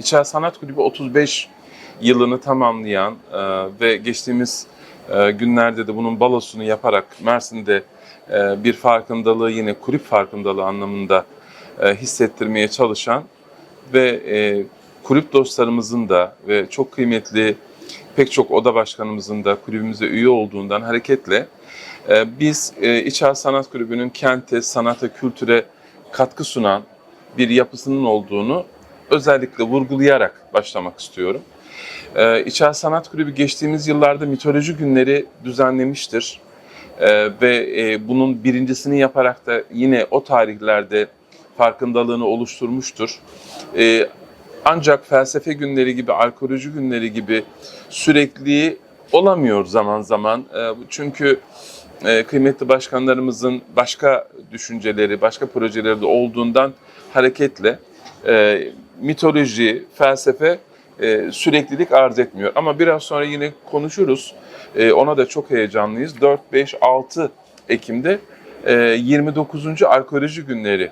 İçer Sanat Kulübü 35 yılını tamamlayan e, ve geçtiğimiz e, günlerde de bunun balosunu yaparak Mersin'de e, bir farkındalığı yine kulüp farkındalığı anlamında e, hissettirmeye çalışan ve e, kulüp dostlarımızın da ve çok kıymetli pek çok oda başkanımızın da kulübümüze üye olduğundan hareketle e, biz e, İçer Sanat Kulübü'nün kente, sanata, kültüre katkı sunan bir yapısının olduğunu özellikle vurgulayarak başlamak istiyorum. Ee, İçer Sanat Kulübü geçtiğimiz yıllarda mitoloji günleri düzenlemiştir. Ee, ve e, bunun birincisini yaparak da yine o tarihlerde farkındalığını oluşturmuştur. Ee, ancak felsefe günleri gibi, arkeoloji günleri gibi sürekli olamıyor zaman zaman. Ee, çünkü e, kıymetli başkanlarımızın başka düşünceleri, başka projeleri de olduğundan hareketle e, mitoloji, felsefe e, süreklilik arz etmiyor. Ama biraz sonra yine konuşuruz. E, ona da çok heyecanlıyız. 4, 5, 6 Ekim'de e, 29. arkeoloji günleri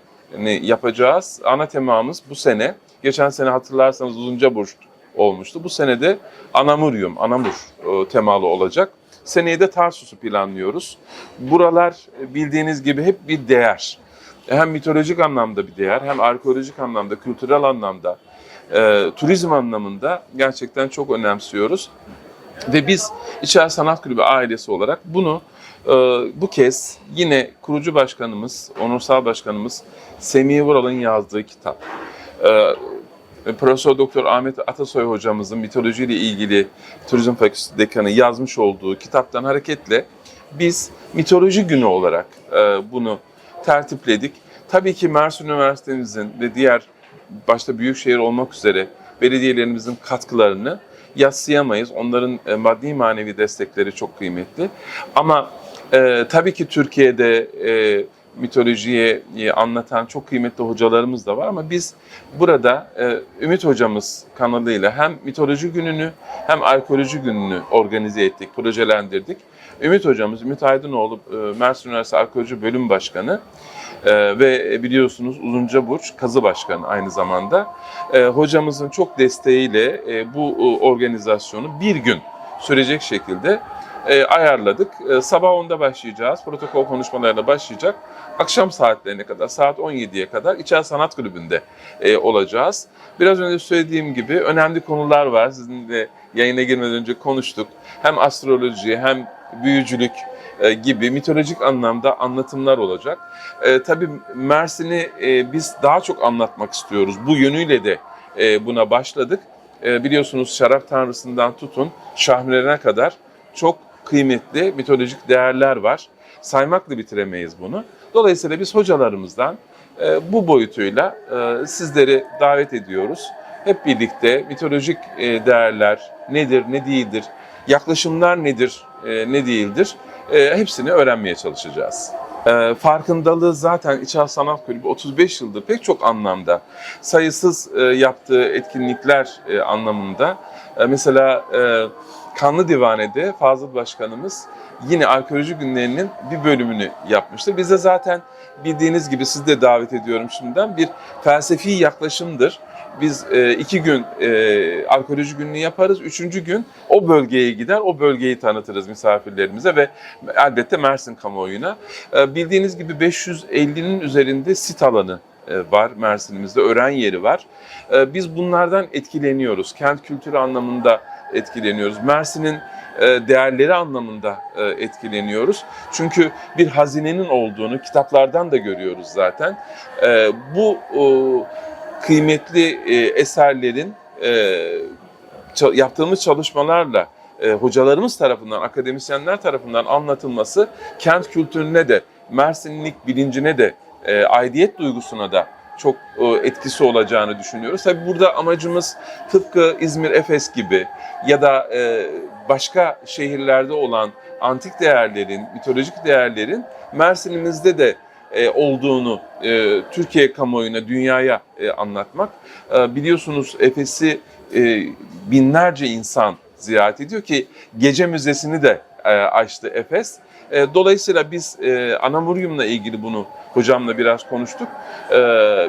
yapacağız. Ana temamız bu sene. Geçen sene hatırlarsanız uzunca burç olmuştu. Bu sene de Anamuryum, Anamur e, temalı olacak. Seneye de Tarsus'u planlıyoruz. Buralar e, bildiğiniz gibi hep bir değer. Hem mitolojik anlamda bir değer, hem arkeolojik anlamda, kültürel anlamda, e, turizm anlamında gerçekten çok önemsiyoruz. Ve biz İçer Sanat Kulübü ailesi olarak bunu e, bu kez yine kurucu başkanımız, onursal başkanımız Semih Vural'ın yazdığı kitap. E, Profesör Doktor Ahmet Atasoy hocamızın mitolojiyle ilgili Turizm Fakültesi dekanı yazmış olduğu kitaptan hareketle biz mitoloji günü olarak e, bunu tertipledik. Tabii ki Mersin Üniversitemizin ve diğer başta büyükşehir olmak üzere belediyelerimizin katkılarını yatsıyamayız. Onların e, maddi manevi destekleri çok kıymetli. Ama e, tabii ki Türkiye'de e, mitolojiyi e, anlatan çok kıymetli hocalarımız da var ama biz burada e, Ümit hocamız kanalıyla hem mitoloji gününü hem arkeoloji gününü organize ettik, projelendirdik. Ümit hocamız, Ümit Aydınoğlu, e, Mersin Üniversitesi Arkeoloji Bölüm Başkanı e, ve biliyorsunuz Uzunca Burç Kazı Başkanı aynı zamanda. Hocamızın çok desteğiyle bu organizasyonu bir gün sürecek şekilde e, ayarladık. E, sabah 10'da başlayacağız. Protokol konuşmalarıyla başlayacak. Akşam saatlerine kadar, saat 17'ye kadar İçer Sanat Kulübü'nde e, olacağız. Biraz önce söylediğim gibi önemli konular var. Sizinle yayına girmeden önce konuştuk. Hem astroloji hem büyücülük e, gibi mitolojik anlamda anlatımlar olacak. E, tabii Mersin'i e, biz daha çok anlatmak istiyoruz. Bu yönüyle de e, buna başladık. E, biliyorsunuz şarap tanrısından tutun Şahmeren'e kadar çok kıymetli mitolojik değerler var. Saymakla bitiremeyiz bunu. Dolayısıyla biz hocalarımızdan e, bu boyutuyla e, sizleri davet ediyoruz. Hep birlikte mitolojik e, değerler nedir, ne değildir, yaklaşımlar nedir, e, ne değildir e, hepsini öğrenmeye çalışacağız. E, farkındalığı zaten İçer Sanat Kulübü 35 yıldır pek çok anlamda sayısız e, yaptığı etkinlikler e, anlamında e, mesela e, Kanlı Divane'de Fazıl Başkanımız yine arkeoloji günlerinin bir bölümünü yapmıştır. Biz de zaten bildiğiniz gibi sizi de davet ediyorum şimdiden bir felsefi yaklaşımdır. Biz e, iki gün e, arkeoloji gününü yaparız. Üçüncü gün o bölgeye gider, o bölgeyi tanıtırız misafirlerimize ve elbette Mersin kamuoyuna. E, bildiğiniz gibi 550'nin üzerinde sit alanı var Mersin'imizde, öğren yeri var. Biz bunlardan etkileniyoruz. Kent kültürü anlamında etkileniyoruz. Mersin'in e, değerleri anlamında e, etkileniyoruz. Çünkü bir hazinenin olduğunu kitaplardan da görüyoruz zaten. E, Bu kıymetli eserlerin yaptığımız çalışmalarla hocalarımız tarafından, akademisyenler tarafından anlatılması kent kültürüne de, Mersinlilik bilincine de, aidiyet duygusuna da çok e, etkisi olacağını düşünüyoruz. Tabii burada amacımız tıpkı İzmir, Efes gibi ya da e, başka şehirlerde olan antik değerlerin, mitolojik değerlerin Mersin'imizde de e, olduğunu Türkiye kamuoyuna, dünyaya anlatmak. Biliyorsunuz Efes'i binlerce insan ziyaret ediyor ki gece müzesini de açtı Efes. E, dolayısıyla biz e, Anamuryum'la ilgili bunu hocamla biraz konuştuk. E,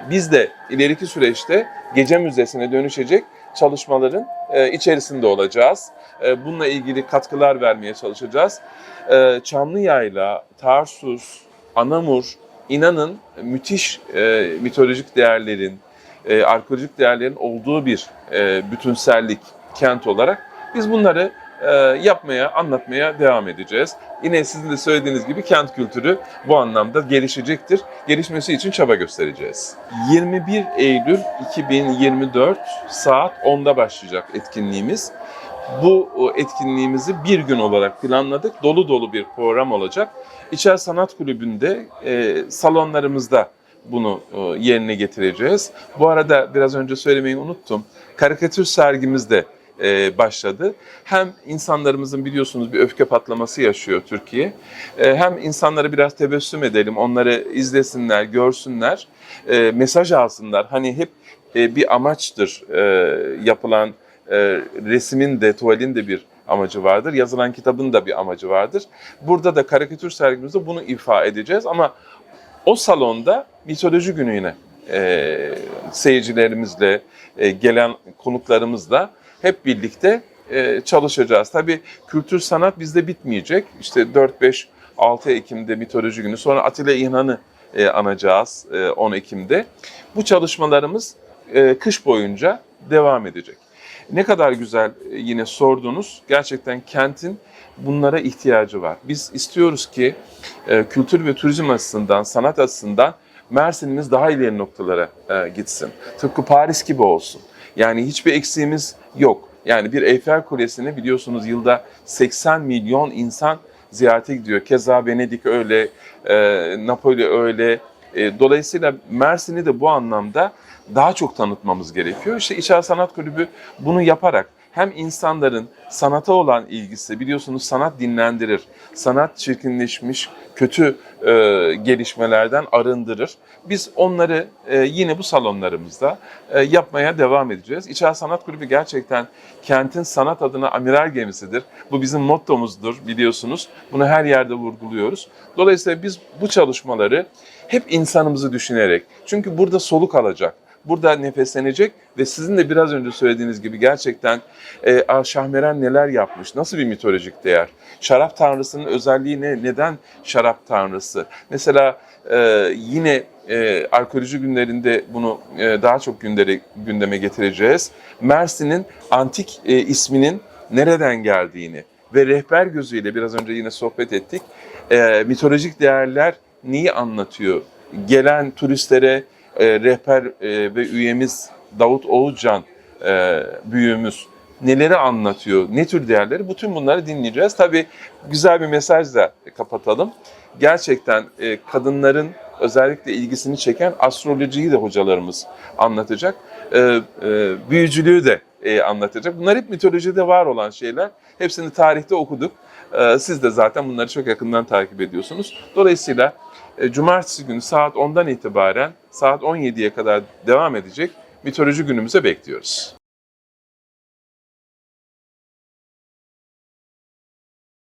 biz de ileriki süreçte gece müzesine dönüşecek çalışmaların e, içerisinde olacağız. E, bununla ilgili katkılar vermeye çalışacağız. E, Çamlıyayla, Tarsus, Anamur, inanın müthiş e, mitolojik değerlerin, e, arkeolojik değerlerin olduğu bir e, bütünsellik kent olarak biz bunları yapmaya, anlatmaya devam edeceğiz. Yine sizin de söylediğiniz gibi kent kültürü bu anlamda gelişecektir. Gelişmesi için çaba göstereceğiz. 21 Eylül 2024 saat 10'da başlayacak etkinliğimiz. Bu etkinliğimizi bir gün olarak planladık. Dolu dolu bir program olacak. İçer Sanat Kulübü'nde e, salonlarımızda bunu yerine getireceğiz. Bu arada biraz önce söylemeyi unuttum. Karikatür sergimiz de e, başladı. Hem insanlarımızın biliyorsunuz bir öfke patlaması yaşıyor Türkiye. E, hem insanlara biraz tebessüm edelim, onları izlesinler, görsünler, e, mesaj alsınlar. Hani hep e, bir amaçtır e, yapılan e, resmin de, tuvalin de bir amacı vardır. Yazılan kitabın da bir amacı vardır. Burada da karikatür sergimizde bunu ifa edeceğiz ama o salonda mitoloji gününe e, seyircilerimizle, e, gelen konuklarımızla hep birlikte e, çalışacağız. Tabii kültür sanat bizde bitmeyecek. İşte 4, 5, 6 Ekim'de mitoloji günü. Sonra Atilla İlhan'ı e, anacağız e, 10 Ekim'de. Bu çalışmalarımız e, kış boyunca devam edecek. Ne kadar güzel e, yine sordunuz. Gerçekten kentin bunlara ihtiyacı var. Biz istiyoruz ki e, kültür ve turizm açısından, sanat açısından Mersin'imiz daha ileri noktalara e, gitsin. Tıpkı Paris gibi olsun. Yani hiçbir eksiğimiz yok. Yani bir Eyfel Kulesi'ni biliyorsunuz yılda 80 milyon insan ziyarete gidiyor. Keza Venedik öyle, e, Napoli öyle. E, dolayısıyla Mersin'i de bu anlamda daha çok tanıtmamız gerekiyor. İşte İçer Sanat Kulübü bunu yaparak hem insanların sanata olan ilgisi, biliyorsunuz sanat dinlendirir, sanat çirkinleşmiş, kötü e, gelişmelerden arındırır. Biz onları e, yine bu salonlarımızda e, yapmaya devam edeceğiz. İçer Sanat Kulübü gerçekten kentin sanat adına amiral gemisidir. Bu bizim mottomuzdur biliyorsunuz. Bunu her yerde vurguluyoruz. Dolayısıyla biz bu çalışmaları hep insanımızı düşünerek, çünkü burada soluk alacak, burada nefeslenecek ve sizin de biraz önce söylediğiniz gibi gerçekten e, Aa, Şahmeran neler yapmış, nasıl bir mitolojik değer? Şarap tanrısının özelliği ne? Neden şarap tanrısı? Mesela e, yine e, arkeoloji günlerinde bunu e, daha çok gündere, gündeme getireceğiz. Mersin'in antik e, isminin nereden geldiğini ve rehber gözüyle biraz önce yine sohbet ettik. E, mitolojik değerler neyi anlatıyor? Gelen turistlere e, rehber e, ve üyemiz Davut Oğuzcan e, büyüğümüz neleri anlatıyor, ne tür değerleri bütün bunları dinleyeceğiz. Tabii güzel bir mesajla kapatalım. Gerçekten e, kadınların özellikle ilgisini çeken astrolojiyi de hocalarımız anlatacak. E, e, büyücülüğü de e, anlatacak. Bunlar hep mitolojide var olan şeyler. Hepsini tarihte okuduk. E, siz de zaten bunları çok yakından takip ediyorsunuz. Dolayısıyla cumartesi günü saat 10'dan itibaren saat 17'ye kadar devam edecek mitoloji günümüze bekliyoruz.